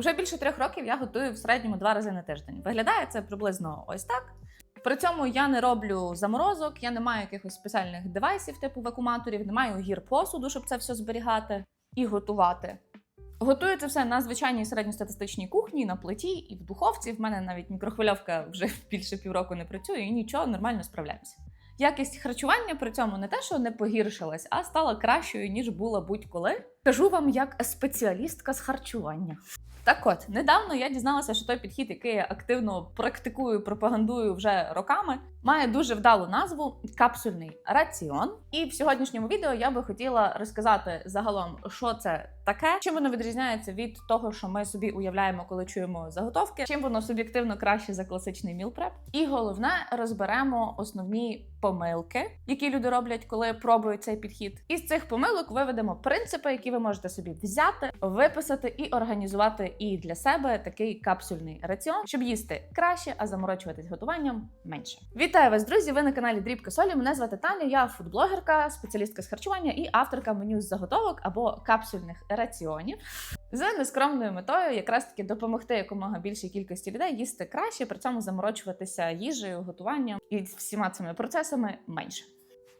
Вже більше трьох років я готую в середньому два рази на тиждень. Виглядає це приблизно ось так. При цьому я не роблю заморозок, я не маю якихось спеціальних девайсів, типу вакууматорів, не маю гір посуду, щоб це все зберігати і готувати. Готую це все на звичайній середньостатистичній кухні, на плиті і в духовці. В мене навіть мікрохвильовка вже більше півроку не працює і нічого нормально справляємося. Якість харчування при цьому не те, що не погіршилась, а стала кращою, ніж була будь-коли. Кажу вам як спеціалістка з харчування. Так от, недавно я дізналася, що той підхід, який я активно практикую, пропагандую вже роками, має дуже вдалу назву капсульний раціон. І в сьогоднішньому відео я би хотіла розказати загалом, що це таке, чим воно відрізняється від того, що ми собі уявляємо, коли чуємо заготовки, чим воно суб'єктивно краще за класичний мілпреп. І головне розберемо основні помилки, які люди роблять, коли пробують цей підхід. Із цих помилок виведемо принципи, які ви можете собі взяти, виписати і організувати і для себе такий капсульний раціон, щоб їсти краще, а заморочуватись готуванням менше. Вітаю вас, друзі! Ви на каналі Дрібка Солі. Мене звати Таня. Я фудблогерка, спеціалістка з харчування і авторка меню з заготовок або капсульних раціонів. З нескромною метою якраз таки допомогти якомога більшій кількості людей їсти краще, при цьому заморочуватися їжею, готуванням і всіма цими процесами менше.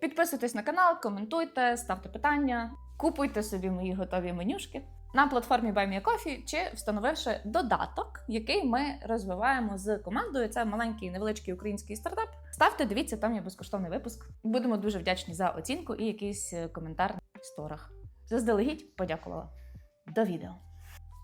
Підписуйтесь на канал, коментуйте, ставте питання, купуйте собі мої готові менюшки на платформі BuyMeACoffee чи встановивши додаток, який ми розвиваємо з командою. Це маленький невеличкий український стартап. Ставте, дивіться, там є безкоштовний випуск. Будемо дуже вдячні за оцінку і якийсь е, коментар в сторах. Заздалегідь подякувала. До відео.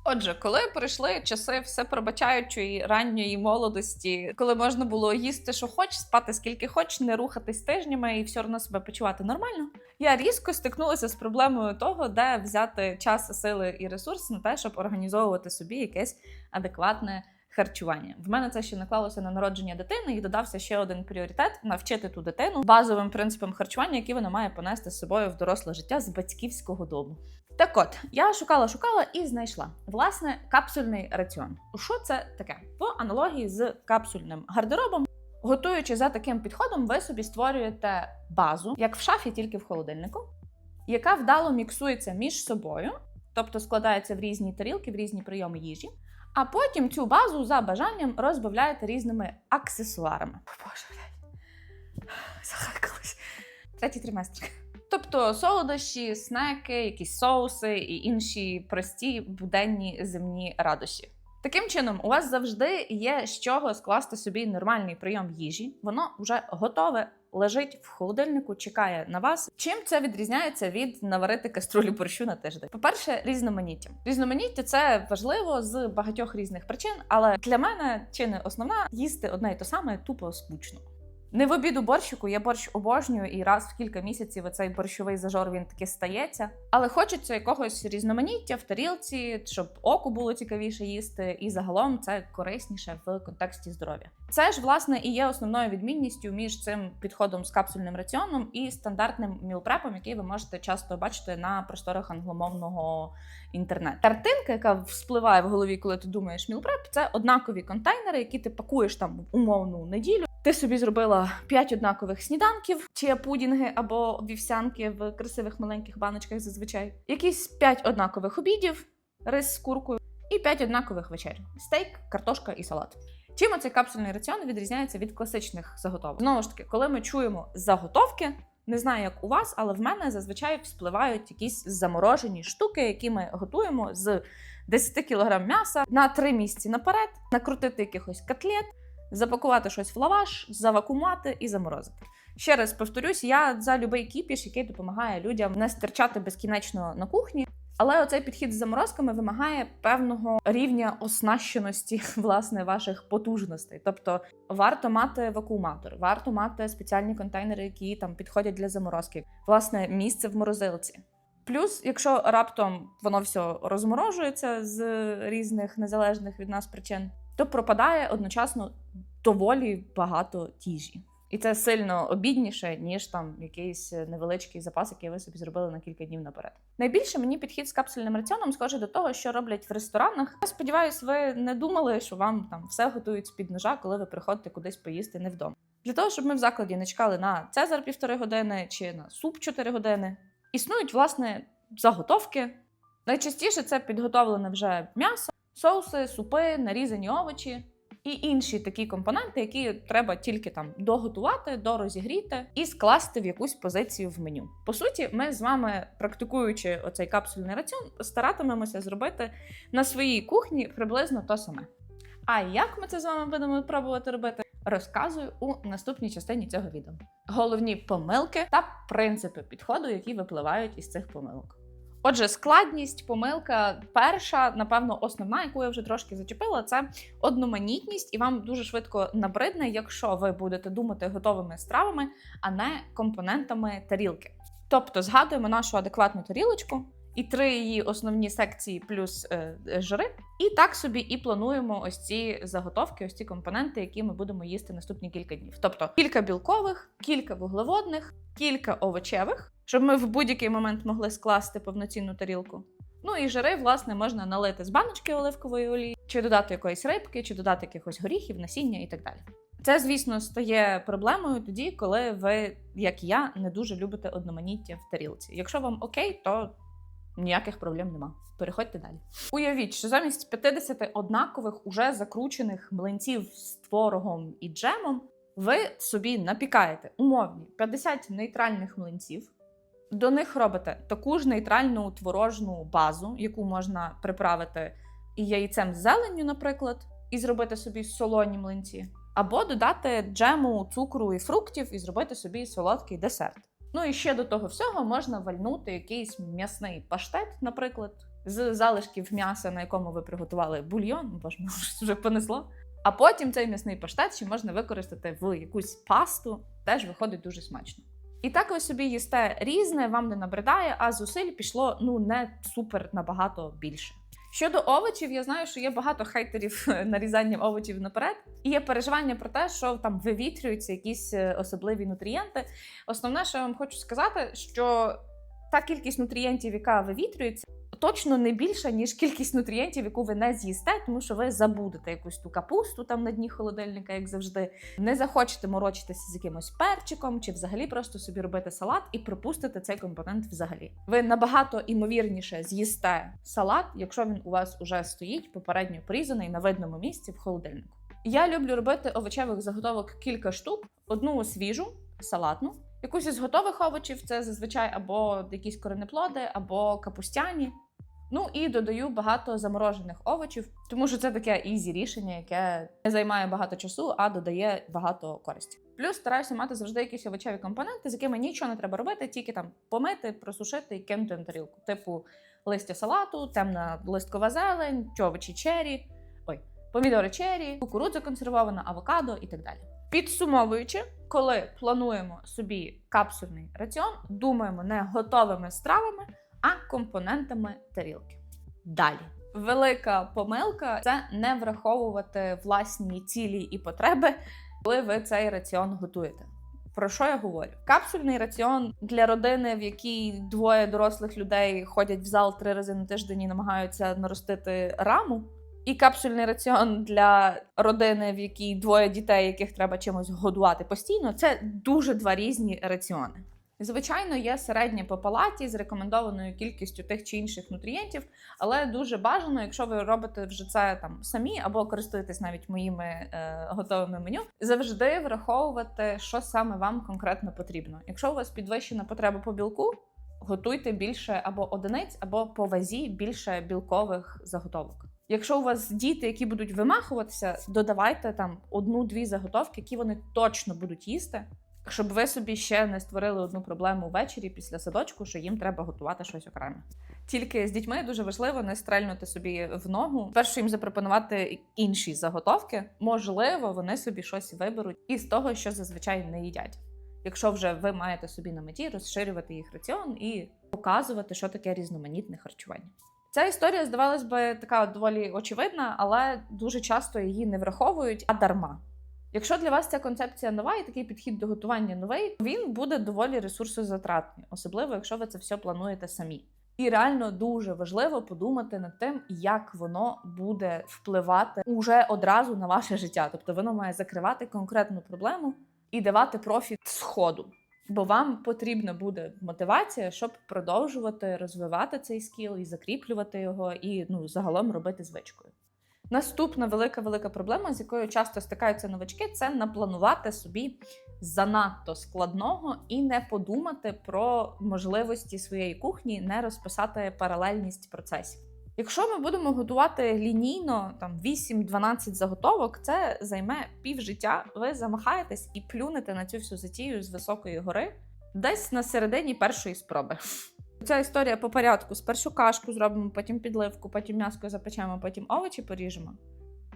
Отже, коли прийшли часи все пробачаючої ранньої молодості, коли можна було їсти, що хоч, спати скільки хоч, не рухатись тижнями і все одно себе почувати нормально, я різко стикнулася з проблемою того, де взяти час, сили і ресурс на те, щоб організовувати собі якесь адекватне харчування. В мене це ще наклалося на народження дитини, і додався ще один пріоритет навчити ту дитину базовим принципам харчування, які вона має понести з собою в доросле життя з батьківського дому. Так от, я шукала, шукала і знайшла власне капсульний раціон. Що це таке? В аналогії з капсульним гардеробом. Готуючи за таким підходом, ви собі створюєте базу, як в шафі, тільки в холодильнику, яка вдало міксується між собою, тобто складається в різні тарілки, в різні прийоми їжі. А потім цю базу за бажанням розбавляєте різними аксесуарами. О, Боже, блядь. Захаркалась. Третій триместр. Тобто солодощі, снеки, якісь соуси і інші прості буденні земні радощі. Таким чином, у вас завжди є з чого скласти собі нормальний прийом їжі. Воно вже готове, лежить в холодильнику, чекає на вас. Чим це відрізняється від наварити каструлю борщу на тиждень? По-перше, різноманіття. Різноманіття це важливо з багатьох різних причин, але для мене чи не основна їсти одне й те саме тупо скучно. Не в обіду борщику, я борщ обожнюю, і раз в кілька місяців оцей борщовий зажор він таки стається. Але хочеться якогось різноманіття в тарілці, щоб оку було цікавіше їсти, і загалом це корисніше в контексті здоров'я. Це ж власне і є основною відмінністю між цим підходом з капсульним раціоном і стандартним мілпрепом, який ви можете часто бачити на просторах англомовного інтернету. Картинка, яка вспливає в голові, коли ти думаєш мілпреп, це однакові контейнери, які ти пакуєш там умовну неділю. Ти собі зробила 5 однакових сніданків, чи пудінги або вівсянки в красивих маленьких баночках зазвичай, якісь 5 однакових обідів, рис з куркою, і 5 однакових вечер: стейк, картошка і салат. Чим цей капсульний раціон відрізняється від класичних заготовок? Знову ж таки, коли ми чуємо заготовки, не знаю, як у вас, але в мене зазвичай вспливають якісь заморожені штуки, які ми готуємо з 10 кг м'яса на 3 місяці наперед, накрутити якихось котлет, запакувати щось в лаваш, завакумувати і заморозити. Ще раз повторюсь, я за будь-який кіпіш, який допомагає людям не стирчати безкінечно на кухні. Але оцей підхід з заморозками вимагає певного рівня оснащеності власне ваших потужностей. Тобто варто мати вакууматор, варто мати спеціальні контейнери, які там підходять для заморозки, власне, місце в морозилці. Плюс, якщо раптом воно все розморожується з різних незалежних від нас причин, то пропадає одночасно доволі багато їжі. І це сильно обідніше, ніж там якийсь невеличкий запас, який ви собі зробили на кілька днів наперед. Найбільше мені підхід з капсульним раціоном схожий до того, що роблять в ресторанах. Я сподіваюся, ви не думали, що вам там все готують з під ножа, коли ви приходите кудись поїсти не вдома. Для того, щоб ми в закладі не чекали на цезар півтори години чи на суп 4 години, існують власне заготовки. Найчастіше це підготовлене вже м'ясо. Соуси, супи, нарізані овочі. І інші такі компоненти, які треба тільки там доготувати, дорозігріти і скласти в якусь позицію в меню. По суті, ми з вами, практикуючи оцей капсульний раціон, старатимемося зробити на своїй кухні приблизно то саме. А як ми це з вами будемо пробувати робити? Розказую у наступній частині цього відео. Головні помилки та принципи підходу, які випливають із цих помилок. Отже, складність, помилка перша, напевно, основна, яку я вже трошки зачепила, це одноманітність, і вам дуже швидко набридне, якщо ви будете думати готовими стравами, а не компонентами тарілки. Тобто згадуємо нашу адекватну тарілочку і три її основні секції плюс е, е, жири. І так собі і плануємо ось ці заготовки, ось ці компоненти, які ми будемо їсти наступні кілька днів. Тобто кілька білкових, кілька вуглеводних, кілька овочевих, щоб ми в будь-який момент могли скласти повноцінну тарілку. Ну і жири, власне, можна налити з баночки оливкової олії, чи додати якоїсь рибки, чи додати якихось горіхів, насіння і так далі. Це, звісно, стає проблемою тоді, коли ви, як я, не дуже любите одноманіття в тарілці. Якщо вам окей, то ніяких проблем нема. Переходьте далі. Уявіть, що замість 50 однакових уже закручених млинців з творогом і джемом ви собі напікаєте умовні 50 нейтральних млинців. До них робите таку ж нейтральну творожну базу, яку можна приправити і яйцем з зеленню, наприклад, і зробити собі солоні млинці, або додати джему, цукру і фруктів і зробити собі солодкий десерт. Ну і ще до того всього можна вальнути якийсь м'ясний паштет, наприклад, з залишків м'яса, на якому ви приготували бульйон, бо ж вже понесло. А потім цей м'ясний паштет ще можна використати в якусь пасту, теж виходить дуже смачно. І так ви собі їсте різне, вам не набридає, а зусиль пішло ну не супер набагато більше. Щодо овочів, я знаю, що є багато хейтерів нарізанням овочів наперед, і є переживання про те, що там вивітрюються якісь е, особливі нутрієнти. Основне, що я вам хочу сказати, що та кількість нутрієнтів, яка вивітрюється, точно не більша, ніж кількість нутрієнтів, яку ви не з'їсте, тому що ви забудете якусь ту капусту там на дні холодильника, як завжди. Не захочете морочитися з якимось перчиком, чи взагалі просто собі робити салат і пропустите цей компонент взагалі. Ви набагато імовірніше з'їсте салат, якщо він у вас уже стоїть попередньо порізаний на видному місці в холодильнику. Я люблю робити овочевих заготовок кілька штук: одну свіжу, салатну. Якусь із готових овочів це зазвичай або якісь коренеплоди, або капустяні. Ну і додаю багато заморожених овочів, тому що це таке ізі рішення, яке не займає багато часу, а додає багато користі. Плюс стараюся мати завжди якісь овочеві компоненти, з якими нічого не треба робити, тільки там помити, просушити і кинути на тарілку. Типу листя салату, темна листкова зелень, овочі чері, ой, помідори чері, кукурудза консервована, авокадо і так далі. Підсумовуючи, коли плануємо собі капсульний раціон, думаємо не готовими стравами, а компонентами тарілки. Далі. Велика помилка це не враховувати власні цілі і потреби, коли ви цей раціон готуєте. Про що я говорю? Капсульний раціон для родини, в якій двоє дорослих людей ходять в зал три рази на тиждень і намагаються наростити раму. І капсульний раціон для родини, в якій двоє дітей, яких треба чимось годувати постійно, це дуже два різні раціони. Звичайно, є середнє по палаті з рекомендованою кількістю тих чи інших нутрієнтів, але дуже бажано, якщо ви робите вже це там самі або користуєтесь навіть моїми е, готовими меню, завжди враховувати, що саме вам конкретно потрібно. Якщо у вас підвищена потреба по білку, готуйте більше або одиниць, або по вазі більше білкових заготовок. Якщо у вас діти, які будуть вимахуватися, додавайте там одну-дві заготовки, які вони точно будуть їсти, щоб ви собі ще не створили одну проблему ввечері після садочку, що їм треба готувати щось окреме. Тільки з дітьми дуже важливо не стрельнути собі в ногу. Перше їм запропонувати інші заготовки. Можливо, вони собі щось виберуть із того, що зазвичай не їдять. Якщо вже ви маєте собі на меті розширювати їх раціон і показувати, що таке різноманітне харчування. Ця історія здавалась би така доволі очевидна, але дуже часто її не враховують, а дарма. Якщо для вас ця концепція нова і такий підхід до готування новий, він буде доволі ресурсозатратний, особливо якщо ви це все плануєте самі. І реально дуже важливо подумати над тим, як воно буде впливати уже одразу на ваше життя. Тобто воно має закривати конкретну проблему і давати профіт сходу. Бо вам потрібна буде мотивація, щоб продовжувати розвивати цей скіл і закріплювати його, і ну загалом робити звичкою. Наступна велика велика проблема, з якою часто стикаються новачки, це напланувати собі занадто складного і не подумати про можливості своєї кухні, не розписати паралельність процесів. Якщо ми будемо готувати лінійно там 8-12 заготовок, це займе півжиття. Ви замахаєтесь і плюнете на цю всю затію з високої гори десь на середині першої спроби. Ця історія по порядку. Спершу кашку зробимо, потім підливку, потім м'яско запечемо, потім овочі поріжемо.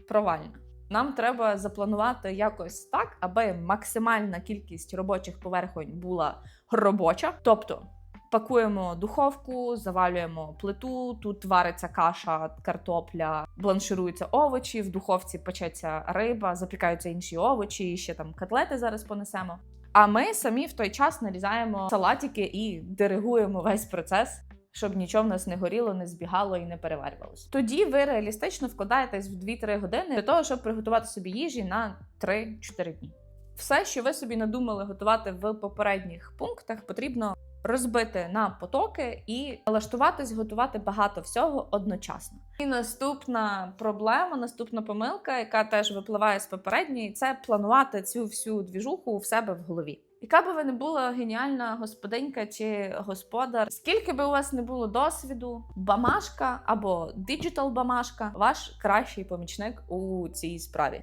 Провальна. Нам треба запланувати якось так, аби максимальна кількість робочих поверхонь була робоча. Тобто пакуємо духовку, завалюємо плиту, тут вариться каша, картопля, бланшируються овочі, в духовці печеться риба, запікаються інші овочі, ще там котлети зараз понесемо. А ми самі в той час нарізаємо салатики і диригуємо весь процес, щоб нічого в нас не горіло, не збігало і не переварювалося. Тоді ви реалістично вкладаєтесь в 2-3 години для того, щоб приготувати собі їжі на 3-4 дні. Все, що ви собі надумали готувати в попередніх пунктах, потрібно розбити на потоки і налаштуватись готувати багато всього одночасно. І наступна проблема, наступна помилка, яка теж випливає з попередньої, це планувати цю всю двіжуху в себе в голові. Яка би ви не була геніальна господинька чи господар, скільки би у вас не було досвіду, бамашка або диджитал бамашка ваш кращий помічник у цій справі.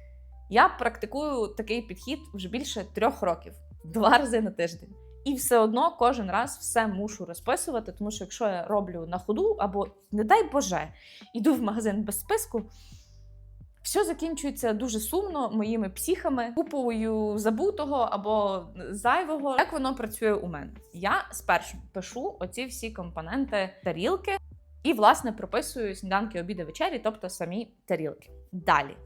Я практикую такий підхід вже більше трьох років, два рази на тиждень. І все одно кожен раз все мушу розписувати, тому що якщо я роблю на ходу, або, не дай Боже, іду в магазин без списку, все закінчується дуже сумно моїми психами, купою забутого або зайвого. Як воно працює у мене? Я спершу пишу оці всі компоненти тарілки і, власне, прописую сніданки, обіди, вечері, тобто самі тарілки. Далі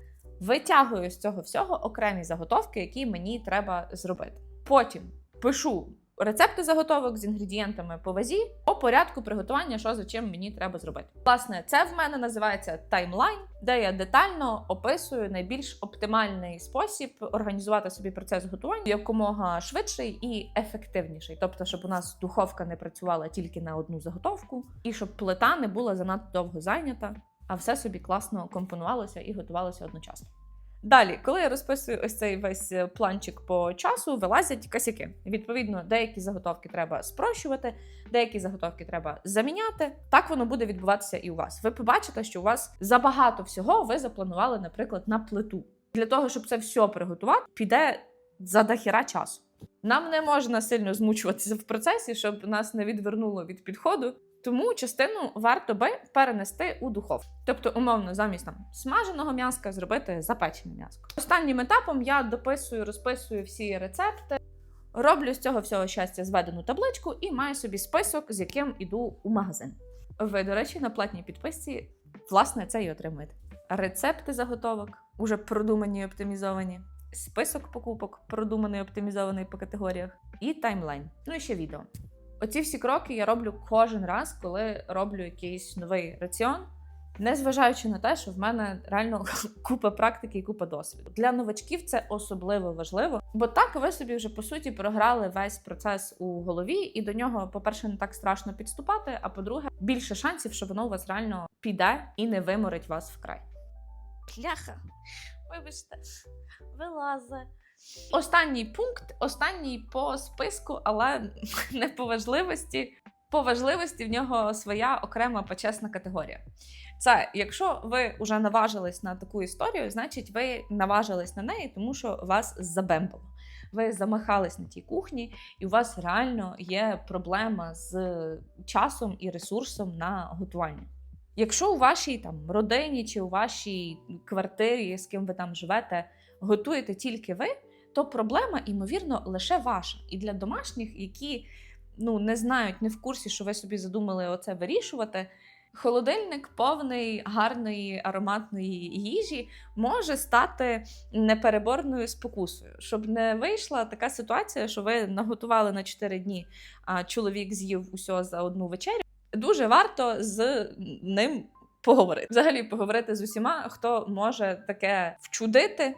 витягую з цього всього окремі заготовки, які мені треба зробити. Потім пишу рецепти заготовок з інгредієнтами по вазі по порядку приготування, що за чим мені треба зробити. Власне, це в мене називається таймлайн, де я детально описую найбільш оптимальний спосіб організувати собі процес готування якомога швидший і ефективніший. Тобто, щоб у нас духовка не працювала тільки на одну заготовку, і щоб плита не була занадто довго зайнята, а все собі класно компонувалося і готувалося одночасно. Далі, коли я розписую ось цей весь е, планчик по часу, вилазять косяки. Відповідно, деякі заготовки треба спрощувати, деякі заготовки треба заміняти. Так воно буде відбуватися і у вас. Ви побачите, що у вас забагато всього ви запланували, наприклад, на плиту. Для того, щоб це все приготувати, піде за дохіра часу. Нам не можна сильно змучуватися в процесі, щоб нас не відвернуло від підходу. Тому частину варто би перенести у духовку. Тобто, умовно, замість там смаженого м'яска зробити запечене м'яско. Останнім етапом я дописую, розписую всі рецепти, роблю з цього всього щастя зведену табличку і маю собі список, з яким іду у магазин. Ви, до речі, на платній підписці власне це і отримуєте. Рецепти заготовок уже продумані і оптимізовані. Список покупок, продуманий, оптимізований по категоріях, і таймлайн. Ну і ще відео. Оці всі кроки я роблю кожен раз, коли роблю якийсь новий раціон, незважаючи на те, що в мене реально купа практики і купа досвіду. Для новачків це особливо важливо, бо так ви собі вже по суті програли весь процес у голові, і до нього, по-перше, не так страшно підступати. А по-друге, більше шансів, що воно у вас реально піде і не виморить вас вкрай. Пляха. Вибачте, вилазе. Останній пункт, останній по списку, але не по важливості. По важливості в нього своя окрема почесна категорія. Це якщо ви вже наважились на таку історію, значить ви наважились на неї, тому що вас забембало. Ви замахались на тій кухні, і у вас реально є проблема з часом і ресурсом на готування. Якщо у вашій там родині чи у вашій квартирі, з ким ви там живете, готуєте тільки ви, то проблема, ймовірно, лише ваша. І для домашніх, які ну, не знають, не в курсі, що ви собі задумали оце вирішувати. Холодильник повний гарної ароматної їжі може стати непереборною спокусою, щоб не вийшла така ситуація, що ви наготували на 4 дні, а чоловік з'їв усе за одну вечерю. Дуже варто з ним поговорити. Взагалі поговорити з усіма, хто може таке вчудити,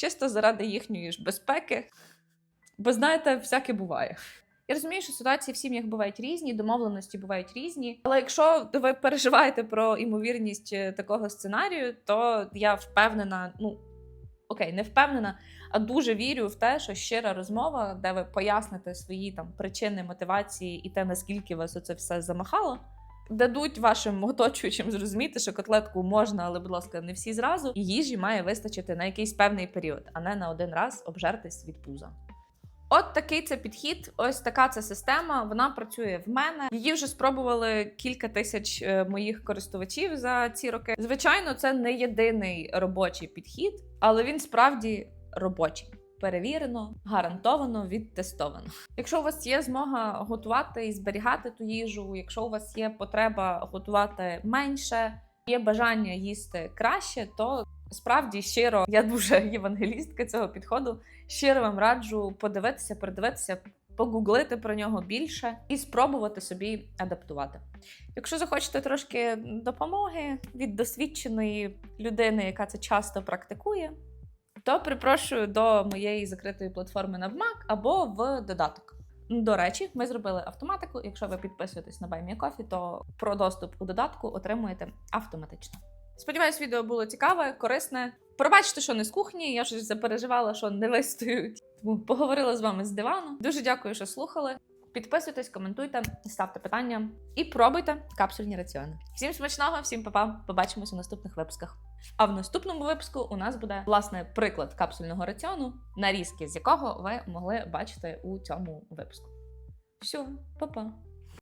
чисто заради їхньої ж безпеки. Бо знаєте, всяке буває. Я розумію, що ситуації в сім'ях бувають різні, домовленості бувають різні. Але якщо ви переживаєте про імовірність е, такого сценарію, то я впевнена, ну окей, не впевнена, а дуже вірю в те, що щира розмова, де ви поясните свої там причини, мотивації і те, наскільки вас оце все замахало. Дадуть вашим оточуючим зрозуміти, що котлетку можна, але, будь ласка, не всі зразу. І їжі має вистачити на якийсь певний період, а не на один раз обжертись від пуза. От такий це підхід, ось така це система. Вона працює в мене. Її вже спробували кілька тисяч е, моїх користувачів за ці роки. Звичайно, це не єдиний робочий підхід, але він справді робочий. Перевірено, гарантовано, відтестовано. Якщо у вас є змога готувати і зберігати ту їжу, якщо у вас є потреба готувати менше, є бажання їсти краще, то справді щиро я дуже євангелістка цього підходу. Щиро вам раджу подивитися, передивитися, погуглити про нього більше і спробувати собі адаптувати. Якщо захочете трошки допомоги від досвідченої людини, яка це часто практикує, то припрошую до моєї закритої платформи Навмак або в додаток. До речі, ми зробили автоматику. Якщо ви підписуєтесь на BuyMeACoffee, то про доступ у додатку отримуєте автоматично. Сподіваюсь, відео було цікаве, корисне. Пробачте, що не з кухні. Я щось запереживала, що не вистоють. Тому поговорила з вами з дивану. Дуже дякую, що слухали. Підписуйтесь, коментуйте, ставте питання і пробуйте капсульні раціони. Всім смачного, всім па-па. Побачимося у наступних випусках. А в наступному випуску у нас буде власне приклад капсульного раціону, нарізки з якого ви могли бачити у цьому випуску. Все, па-па.